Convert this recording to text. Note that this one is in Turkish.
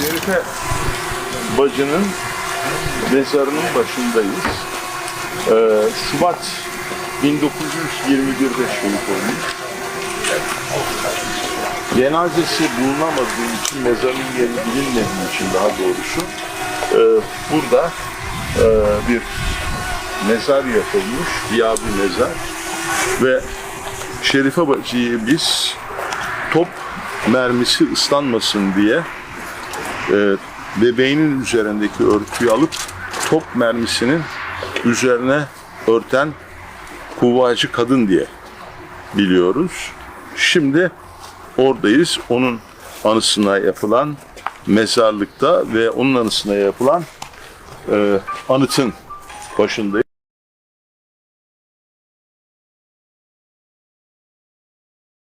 Şerife bacının mezarının başındayız. Ee, Şubat 1921'de şehit olmuş. Cenazesi bulunamadığı için mezarın yeri bilinmediği için daha doğrusu e, burada e, bir mezar yapılmış, bir mezar ve Şerife bacıyı biz top mermisi ıslanmasın diye e, bebeğinin üzerindeki örtüyü alıp top mermisinin üzerine örten kuvvacı kadın diye biliyoruz. Şimdi oradayız. Onun anısına yapılan mezarlıkta ve onun anısına yapılan e, anıtın başındayız.